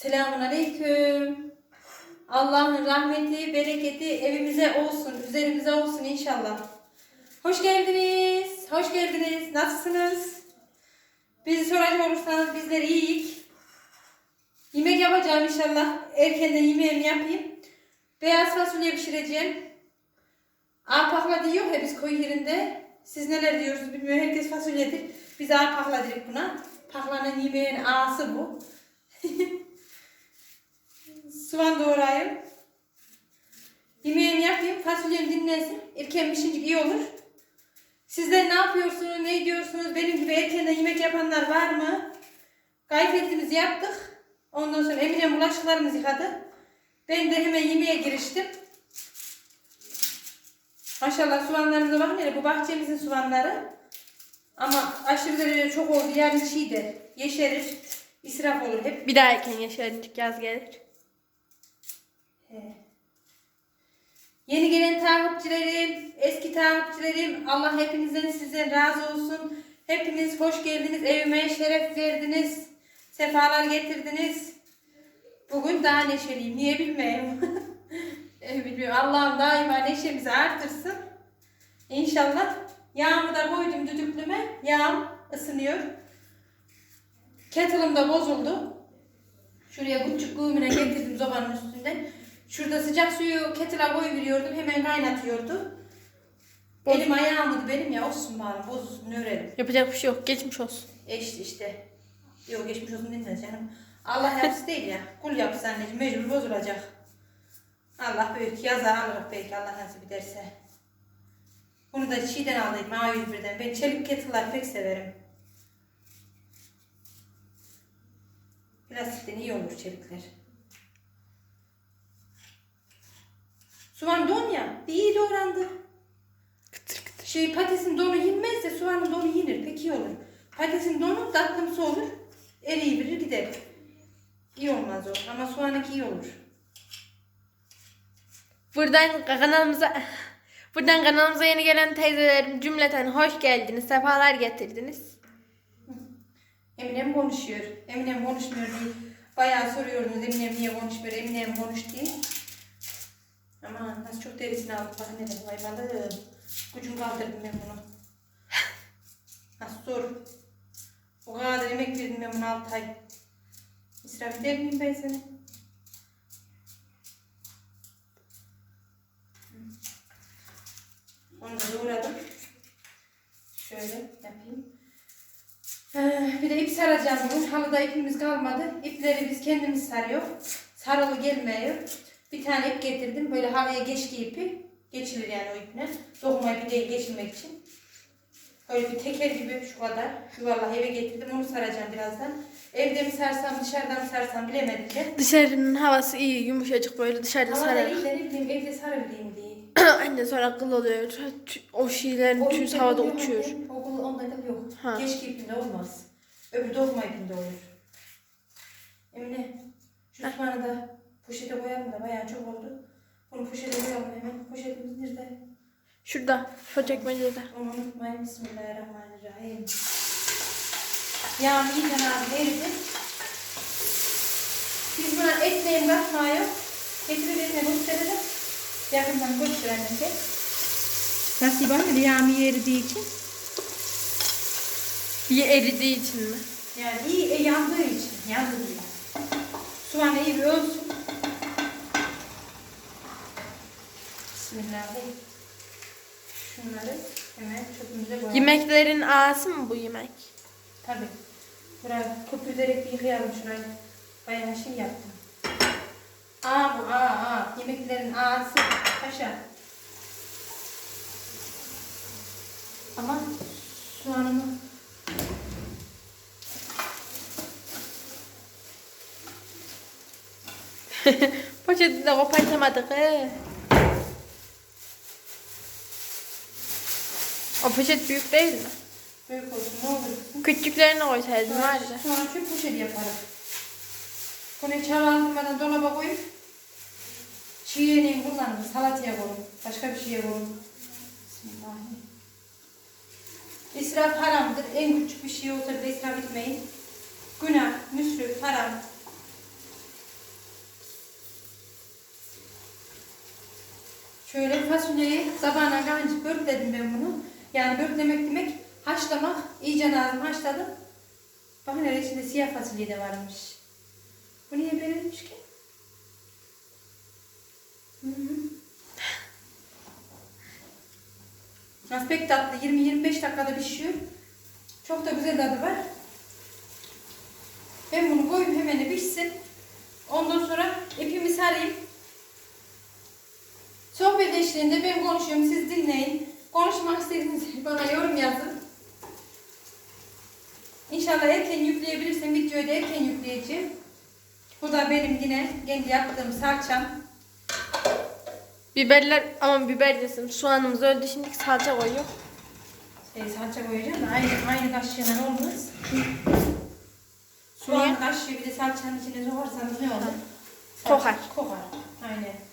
Selamun Aleyküm. Allah'ın rahmeti, bereketi evimize olsun, üzerimize olsun inşallah. Hoş geldiniz, hoş geldiniz. Nasılsınız? Bizi soracak olursanız bizler iyiyiz. Yemek yapacağım inşallah. Erkenden yemeğimi yapayım. Beyaz fasulye pişireceğim. Arpakla diyor ya biz koyu yerinde. Siz neler diyorsunuz bilmiyorum. Herkes fasulyedir. Biz arpakla dedik buna. Paklanın yemeğin ağası bu. Soğan doğrayayım. Yemeğimi yapayım. Fasulyem dinlensin. Erken pişince iyi olur. Sizler ne yapıyorsunuz? Ne ediyorsunuz? Benim gibi erkenden yemek yapanlar var mı? Gayretimizi yaptık. Ondan sonra Emine bulaşıklarımızı yıkadı. Ben de hemen yemeğe giriştim. Maşallah soğanlarımıza bakın hele bu bahçemizin soğanları. Ama aşırı derecede çok oldu. Yarın çiğ der. Yeşerir. israf olur hep. Bir daha erken yaşarınca yaz gelir. Yeni gelen takipçilerim, eski takipçilerim, Allah hepinizden sizden razı olsun. Hepiniz hoş geldiniz, evime şeref verdiniz, sefalar getirdiniz. Bugün daha neşeliyim, niye bilmiyorum. Bilmiyorum. Allah'ım daima neşemizi artırsın. İnşallah. Yağımı da koydum düdüklüme. Yağım ısınıyor. Kettle'ım da bozuldu. Şuraya küçük güğümüne getirdim zobanın üstünden. Şurada sıcak suyu kettle'a koy veriyordum. Hemen kaynatıyordu. Elim ayağımdı benim ya olsun bari bozulsun öğrenim. Yapacak bir şey yok. Geçmiş olsun. E işte işte. Yok geçmiş olsun dinle canım. Allah yapısı değil ya. Kul yapısı anneciğim mecbur bozulacak. Allah büyük yazar alırız belki Allah nasip ederse. Bunu da çiğden aldıydım A101'den. Ben çelik kettle'ları pek severim. Plastikten iyi olur çelikler. Soğan don ya. Bir iyi doğrandı. Kıtır kıtır. Şey patatesin donu yenmez de soğanın donu yenir. Pek iyi olur. Patatesin donu tatlımsı olur. Eriyi bilir gider. İyi olmaz o. Ama soğanınki iyi olur. Buradan kanalımıza Buradan kanalımıza yeni gelen teyzelerim cümleten hoş geldiniz. Sefalar getirdiniz. Eminem konuşuyor. Eminem konuşmuyor diye. Bayağı soruyordunuz Eminem niye konuşmuyor, Eminem konuş diye. Ama nasıl çok derisini aldık bak ne dedim. Vay balım. Gücüm kaldırdım ben bunu. Nasıl zor. O kadar emek verdim ben bunu 6 ay. İsraf eder miyim ben seni? Onu da doğradım. Şöyle yapayım. Ee, bir de ip saracağım bugün. Halıda ipimiz kalmadı. İpleri biz kendimiz sarıyor. Sarılı gelmiyor. Bir tane ip getirdim. Böyle halıya geçki ipi. Geçilir yani o ipine. Dokuma ipi değil geçirmek için. Böyle bir teker gibi şu kadar. Yuvarlak eve getirdim. Onu saracağım birazdan. Evde mi sarsam dışarıda mı sarsam bilemedim de. Dışarının havası iyi, yumuşacık böyle dışarıda Havada sarar. de ne bileyim evde sarabileyim diye. Anne sonra akıl oluyor. O şeylerin O ipte havada uçuyor. Okul onda da yok. Ha. Keşke ipinde olmaz. Öbür dokuma ipinde olur. Emine şu soğanı da poşete koyalım da bayağı çok oldu. Bunu poşete koyalım hemen. Poşetimiz nerede? Şurada, şu çekmecede. Onu unutmayın. Bismillahirrahmanirrahim. Yağım iyice abi eridi. Biz buna etleyin katmaya getirelim gösterelim. Yakından göster annem de. Nasıl bana yağım eridiği için. İyi eridiği için mi? Yani iyi e, yandığı için. Yandığı için. Soğan iyi bir ölsün. Bismillahirrahmanirrahim. Şunları hemen çöpümüze koyalım. Yemeklerin ağası mı bu yemek? Tabii. Burayı köpürterek bir yıkayalım şurayı. Bayağı şey yaptım. Aa bu aa aa. Yemeklerin ağası paşa. Ama soğanımı Poşeti de kopartamadık he. O poşet büyük değil mi? Büyük olsun ne olur. Küçüklerini koysaydın var ya. Sonra küp poşet yaparım. Bunu çalardım ben dolaba koyup çiğ yeneği kullanırım. Salataya koyup başka bir şeye koyup. Bismillahirrahmanirrahim. İsraf haramdır. En küçük bir şey olsa bile israf etmeyin. Günah, müsrif, haram. Şöyle fasulyeyi sabahına kancı börtledim ben bunu. Yani börtlemek demek haşlamak. İyice lazım haşladım. Bakın hele içinde siyah fasulye de varmış. Bu niye verilmiş ki? Hı hı. Pek tatlı. 20-25 dakikada pişiyor. Çok da güzel tadı var. Ben bunu koyayım hemen pişsin. Ondan sonra ipimi sarayım. Sohbet eşliğinde ben konuşuyorum. Siz dinleyin. Konuşmak istediğiniz bana yorum yazın. İnşallah erken yükleyebilirsem videoyu da erken yükleyeceğim. Bu da benim yine kendi yaptığım salçam. Biberler ama biber desin. Soğanımız öldü şimdi salça koyuyor. Şey, salça koyacağım da aynı, aynı kaşığıyla olmaz. Soğan kaşığı bir de salçanın içine sokarsanız ne olur? Kokar. Kokar. Aynen.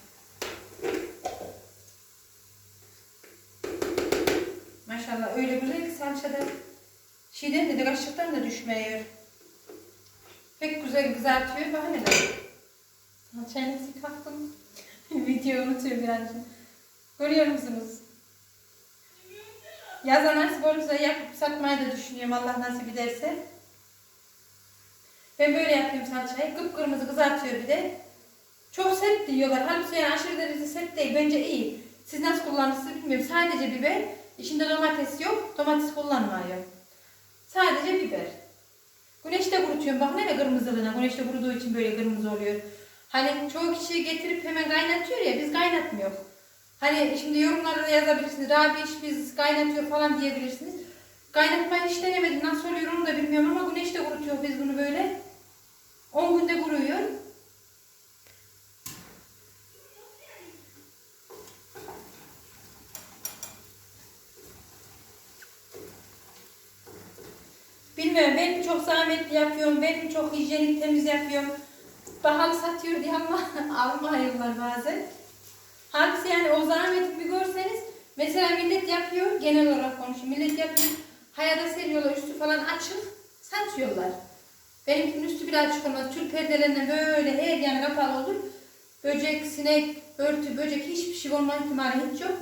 Maşallah öyle güzel ki salçada şeyden de, de kaşıktan da düşmüyor. Pek güzel kızartıyor. Bak hele. Salçayı nasıl kalktım? Video unutuyor birazcık. Görüyor musunuz? Yaza nasip olursa yapıp satmayı da düşünüyorum Allah nasip ederse. Ben böyle yapıyorum salçayı. Kıpkırmızı kızartıyor bir de. Çok sert diyorlar. Halbuki yani aşırı derecede sert değil. Bence iyi. Siz nasıl kullanırsınız bilmiyorum. Sadece biber. İçinde domates yok. Domates kullanmıyor. Sadece biber. Güneşte kurutuyorum. Bak ne kırmızılığına. Güneşte kuruduğu için böyle kırmızı oluyor. Hani çoğu kişi getirip hemen kaynatıyor ya. Biz kaynatmıyor. Hani şimdi yorumlarda da yazabilirsiniz. Rabi iş biz kaynatıyor falan diyebilirsiniz. Kaynatmayı hiç denemedim. Nasıl oluyor onu da bilmiyorum ama güneşte kurutuyor biz bunu böyle. 10 günde kuruyor. Bilmiyorum ben çok zahmetli yapıyorum, ben çok hijyenik temiz yapıyorum. Pahalı satıyor diye ama almıyorlar bazen. Halbuki yani o zahmeti bir görseniz mesela millet yapıyor genel olarak konuşuyorum. Millet yapıyor hayata seriyorlar üstü falan açık satıyorlar. Benimkinin üstü biraz açık olmaz. Tül perdelerinden böyle her yanı kapalı olur. Böcek, sinek, örtü, böcek hiçbir şey olma ihtimali hiç yok.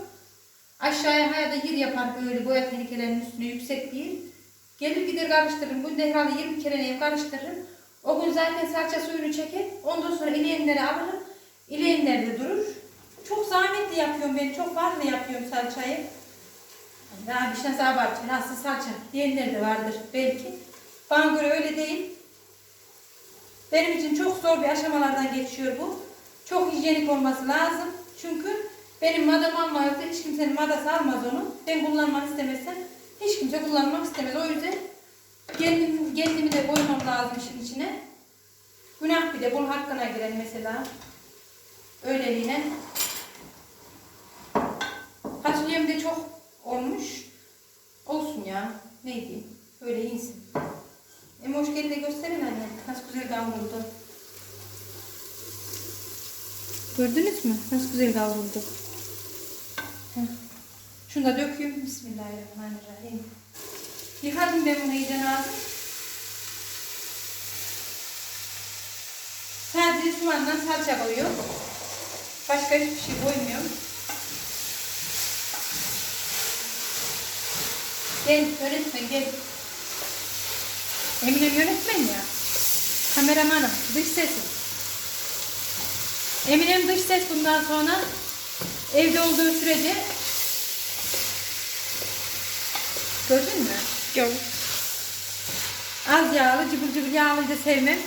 Aşağıya hayata yer yapar böyle boya tenikelerinin üstüne yüksek bir yer. Gelir gider karıştırırım. Bu herhalde 20 kere karıştırırım. O gün zaten salça suyunu çeker. Ondan sonra ileğenleri alırım. İleğenler de durur. Çok zahmetli yapıyorum ben. Çok fazla yapıyorum salçayı. Daha bir şey abartıyor. Aslında salça diyenler de vardır belki. Bana göre öyle değil. Benim için çok zor bir aşamalardan geçiyor bu. Çok hijyenik olması lazım. Çünkü benim madam almıyorsa hiç kimsenin madası almaz onu. Ben kullanmak istemezsem hiç kimse kullanmak istemez. O yüzden kendim, kendimi de koymam lazım işin içine. Günah bir de bunun hakkına girer mesela. Öyleliğine. Fasulyem de çok olmuş. Olsun ya. Ne diyeyim. Öyle iyisin. Emoşkeli de gösterin anne. Nasıl güzel kavruldu. Gördünüz mü? Nasıl güzel kavruldu. Heh. Şunu da döküyorum. Bismillahirrahmanirrahim. Yıkadım ben bunu iyice lazım. Sadece soğandan salça koyuyorum. Başka hiçbir şey koymuyorum. Gel yönetmen gel. Eminem yönetmen ya. Kameramanım, dış sesim. Eminem dış ses bundan sonra evde olduğu sürece Gördün mü? Gördüm. Az yağlı, cıbıl cıbıl yağlıyı da sevmem.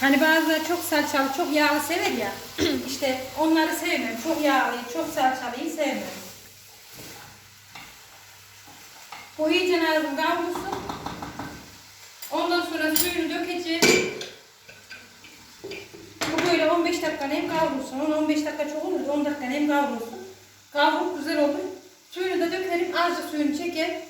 Hani bazıları çok salçalı, çok yağlı sever ya. işte onları sevmem. Çok yağlıyı, çok salçalıyı sevmem. Bu iyice lazım kavrulsun. Ondan sonra suyunu dökeceğim. Bu böyle 15 dakika hem kavrulsun. 10-15 dakika çok olur da 10 dakika hem kavrulsun. Kavrulup güzel olur. Suyunu da dökerim. Azıcık suyunu çeker.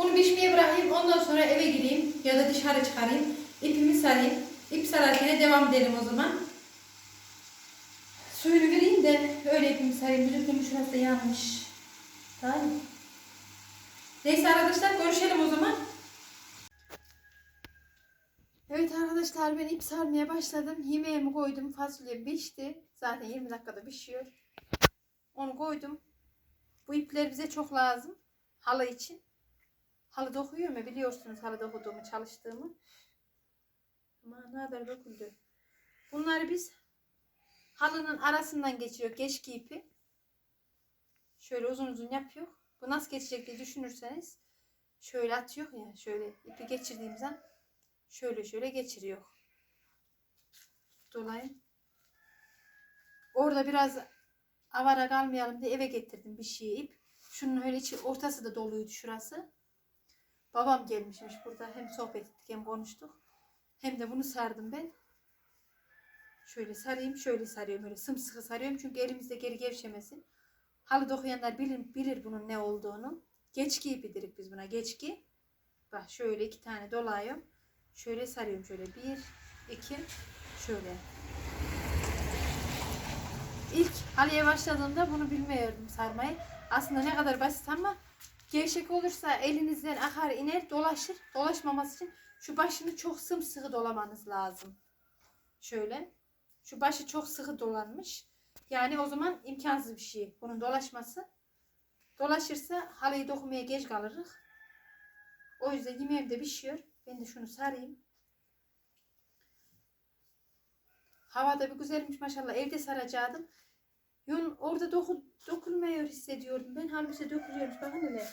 Bunu pişmeye bırakayım. Ondan sonra eve gireyim. Ya da dışarı çıkarayım. İpimi sarayım. İp sararken devam edelim o zaman. Suyunu vereyim de öyle ipimi sarayım. Düzgün şurası da yanmış. Tamam? Neyse arkadaşlar görüşelim o zaman. Evet arkadaşlar ben ip sarmaya başladım. Yemeğimi koydum. Fasulye pişti. Zaten 20 dakikada pişiyor. Onu koydum. Bu ipler bize çok lazım. Halı için. Halı dokuyor mu? Biliyorsunuz halı dokuduğumu, çalıştığımı. Ama ne kadar döküldü. Bunları biz halının arasından geçiriyor geçki ipi. Şöyle uzun uzun yapıyor. Bu nasıl geçecek diye düşünürseniz şöyle atıyor ya şöyle ipi geçirdiğimiz an şöyle şöyle geçiriyor. Dolayı orada biraz avara kalmayalım diye eve getirdim bir şey ip. Şunun öyle içi ortası da doluydu şurası. Babam gelmişmiş burada hem sohbet ettik hem konuştuk. Hem de bunu sardım ben. Şöyle sarayım, şöyle sarıyorum. Böyle sımsıkı sarıyorum çünkü elimizde geri gevşemesin. Halı dokuyanlar bilir, bilir bunun ne olduğunu. Geçki ipi biz buna. Geçki. Bak şöyle iki tane dolayıyorum. Şöyle sarıyorum şöyle. Bir, iki, şöyle. İlk halıya başladığımda bunu bilmiyordum sarmayı. Aslında ne kadar basit ama gevşek olursa elinizden akar iner dolaşır. Dolaşmaması için şu başını çok sımsıkı dolamanız lazım. Şöyle. Şu başı çok sıkı dolanmış. Yani o zaman imkansız bir şey bunun dolaşması. Dolaşırsa halıyı dokumaya geç kalırız. O yüzden yemeğim de pişiyor. Ben de şunu sarayım. Hava da bir güzelmiş maşallah. Evde saracaktım. Yun orada doku, dokunmuyor hissediyorum. Ben halbuki dökülüyormuş. Bakın hele.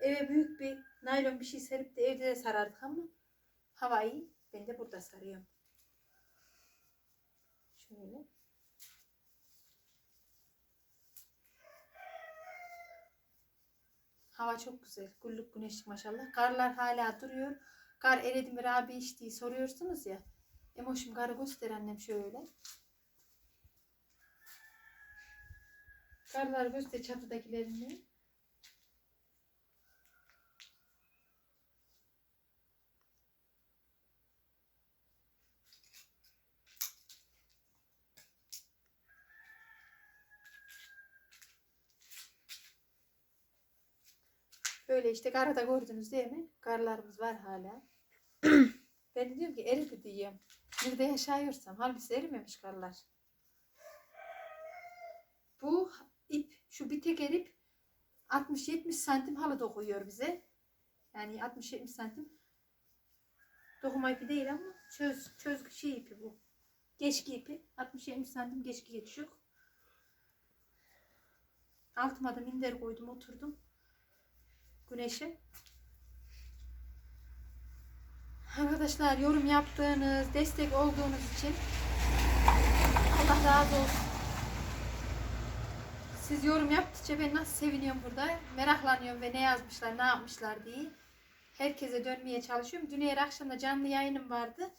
Eve büyük bir naylon bir şey serip de evde de sarardık ama hava iyi. Ben de burada sarıyorum. Şöyle. Hava çok güzel. Güllük güneşlik maşallah. Karlar hala duruyor. Kar eridi mi Rabi içtiği soruyorsunuz ya. Emoşum karı göster annem şöyle. Karlar göster çatıdakilerini. Böyle işte karada gördünüz değil mi? Karlarımız var hala. ben diyorum ki eridi diyeyim. Nerede yaşıyorsam. Halbuki erimemiş karlar. Bu ip, şu bir tek ip 60-70 santim halı dokuyor bize. Yani 60-70 santim. Dokuma ipi değil ama çöz, çöz şey ipi bu. Geçki ipi. 60-70 santim geçki geçiyor. Altıma da minder koydum oturdum güneşe. Arkadaşlar yorum yaptığınız, destek olduğunuz için Allah razı olsun. Siz yorum yaptıkça ben nasıl seviniyorum burada. Meraklanıyorum ve ne yazmışlar, ne yapmışlar diye. Herkese dönmeye çalışıyorum. Dün eğer akşamda canlı yayınım vardı.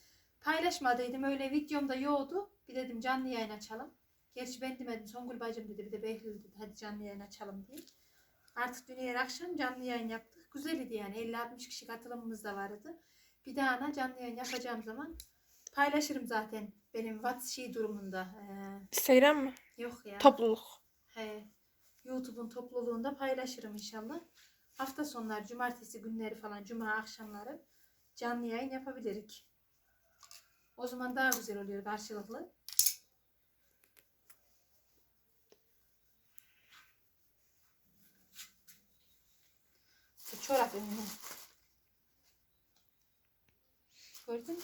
Paylaşmadıydım. Öyle videomda yoktu. Bir dedim canlı yayın açalım. Gerçi ben demedim. Songül bacım dedi. Bir de Behlül dedi. Hadi canlı yayın açalım diye. Artık dün eğer akşam canlı yayın yaptık. Güzeldi yani. 50-60 kişi katılımımız da vardı. Bir daha da canlı yayın yapacağım zaman paylaşırım zaten. Benim Whats şey durumunda. Ee, Instagram mı? yok ya. Topluluk. He, YouTube'un topluluğunda paylaşırım inşallah. Hafta sonları, cumartesi günleri falan, cuma akşamları canlı yayın yapabilirik. O zaman daha güzel oluyor karşılıklı. Çorap önüne. Gördün mü?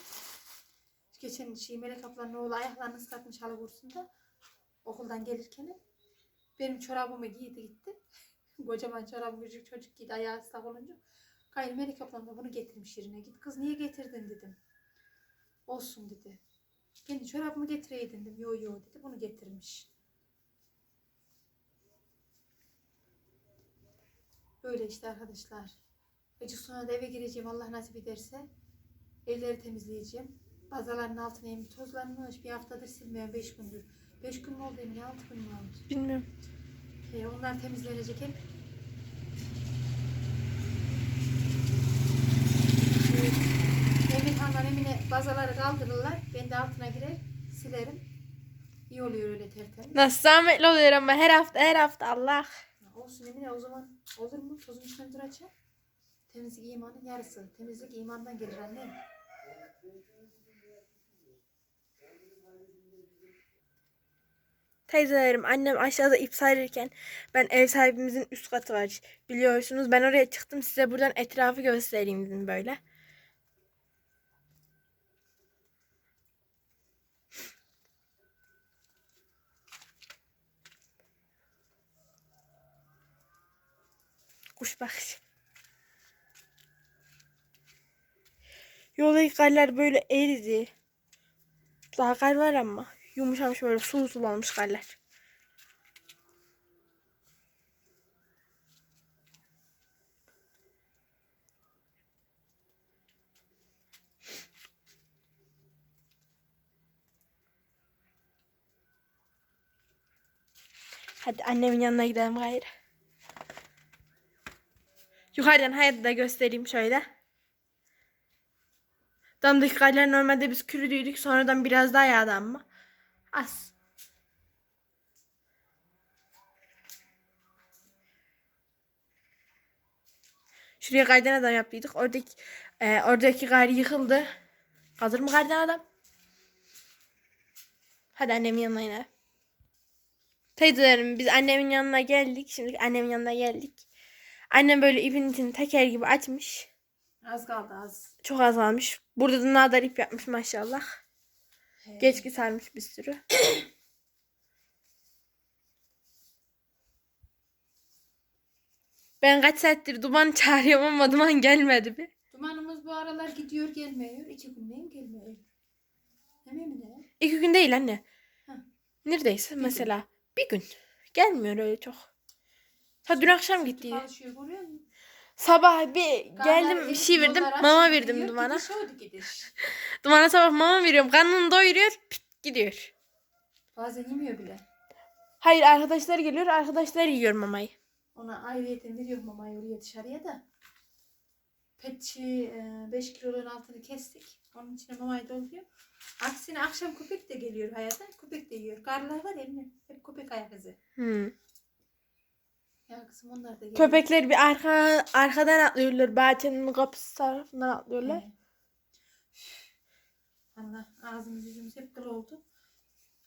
Geçen şey Melek ablanın oğlu ayaklarını ıslatmış halı kursunda. Okuldan gelirken benim çorabımı giydi gitti. Kocaman çorabı küçük çocuk giydi ayağı ıslak olunca. Gayrı ablam da bunu getirmiş yerine. Git kız niye getirdin dedim. Olsun dedi. Kendi çorabımı getireydin dedim. Yo yo dedi. Bunu getirmiş. Böyle işte arkadaşlar. Acık sonra da eve gireceğim Allah nasip ederse. Evleri temizleyeceğim. Bazaların altına emin tozlanmış. Bir haftadır silmiyorum. Beş gündür. Beş gün mü oldu Emine? Altı gün mü oldu? Bilmiyorum. Ee, onlar temizlenecek hep. Emirhan'la Emine bazaları kaldırırlar. Ben de altına girer silerim. İyi oluyor öyle tertemiz. Nasıl zahmetli oluyor ama her hafta her hafta Allah. Olsun Emine o zaman olur mu? Tozun üstüne duracak. Temizlik imanın yarısı. Temizlik imandan gelir anne. Teyzelerim annem aşağıda ip sarırken ben ev sahibimizin üst katı var biliyorsunuz. Ben oraya çıktım size buradan etrafı göstereyim dedim böyle. Kuş bakışı. Yoldaki karlar böyle eridi. Daha kar var ama yumuşamış böyle sulu sulu olmuş karlar. Hadi annemin yanına gidelim gayrı. Yukarıdan hayatı da göstereyim şöyle. Damdaki karlar normalde biz kürüdüydük. Sonradan biraz daha yağdı ama. Az. Şuraya kaydan adam yapıyorduk. Oradaki e, oradaki kar yıkıldı. Kalır mı kaydan adam? Hadi annemin yanına inelim. Teyzelerim biz annemin yanına geldik. Şimdi annemin yanına geldik. Annem böyle ipin içini teker gibi açmış. Az kaldı az. Çok az almış. Burada da nadar ip yapmış maşallah. Geçki sarmış bir sürü. ben kaç saattir duman çağırıyorum ama duman gelmedi bir. Dumanımız bu aralar gidiyor gelmiyor. İki günden gelmiyor. Hemen mi? İki gün değil anne. Hı. Neredeyse mesela bir gün. Gelmiyor öyle çok. Ha dün akşam gitti. Çalışıyor görüyor musun? Sabah bir geldim bir şey verdim. Mama açık verdim dumana. Dumana sabah mama veriyorum. Karnını doyuruyor. Pit gidiyor. Bazen yemiyor bile. Hayır arkadaşlar geliyor. Arkadaşlar yiyor mamayı. Ona ayrıyeten veriyorum mamayı oraya dışarıya da. Petçi 5 kilonun altını kestik. Onun içine mamayı dolduruyor. Aksine akşam köpek de geliyor hayata. Köpek de yiyor. Karlar var eminim. Hep köpek ayak izi. Hmm. Ya kızım onlar da geliyor. Köpekler bir arka arkadan atlıyorlar. Bahçenin kapısı tarafından atlıyorlar. Allah ağzımız yüzümüz hep kıl oldu.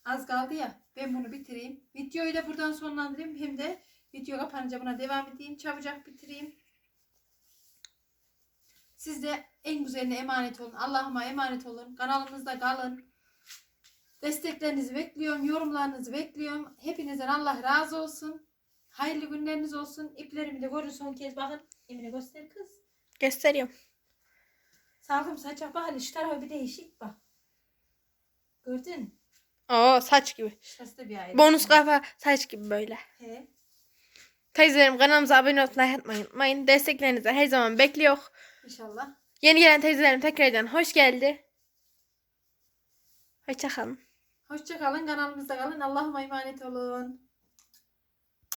Az kaldı ya. Ben bunu bitireyim. Videoyu da buradan sonlandırayım. Hem de video kapanınca buna devam edeyim. Çabucak bitireyim. Siz de en güzeline emanet olun. Allah'ıma emanet olun. Kanalımızda kalın. Desteklerinizi bekliyorum. Yorumlarınızı bekliyorum. Hepinizden Allah razı olsun. Hayırlı günleriniz olsun. İplerimi de görün son kez bakın. Emine göster kız. Gösteriyorum. Salkım saça bak hele şu tarafa bir değişik bak. Gördün mü? Oo saç gibi. Şurası da bir ayrı. Bonus kafa saç gibi böyle. He. Teyzelerim kanalımıza abone like atmayı unutmayın. Desteklerinizi her zaman bekliyor. İnşallah. Yeni gelen teyzelerim tekrardan hoş geldi. Hoşçakalın. Hoşça kalın. Kanalımızda kalın. Allah'ıma emanet olun.